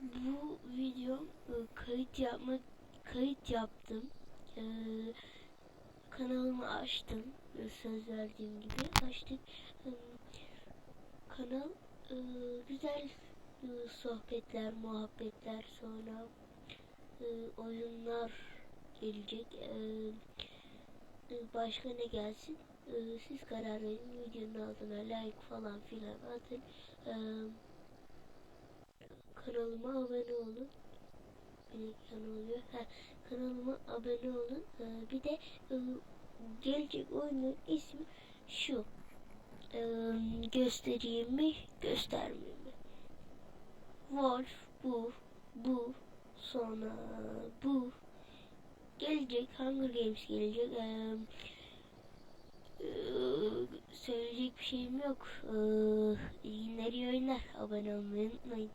bu video e, kayıt yapmak kayıt yaptım. E, kanalımı açtım. Söz verdiğim gibi açtık. Kanal güzel sohbetler, muhabbetler sonra oyunlar gelecek. Başka ne gelsin? Siz karar verin. Videonun altına like falan filan atın. E, kanalıma abone olun. Bir kanal oluyor. Ha, kanalıma abone olun. E, bir de e, gelecek oyunun ismi şu. E, göstereyim mi? Göstermeyeyim mi? Wolf bu, bu, sonra bu. Gelecek Hunger Games gelecek. Ee, e, söyleyecek bir şeyim yok. Ee, günler, iyi oyunlar. Abone olmayı unutmayın.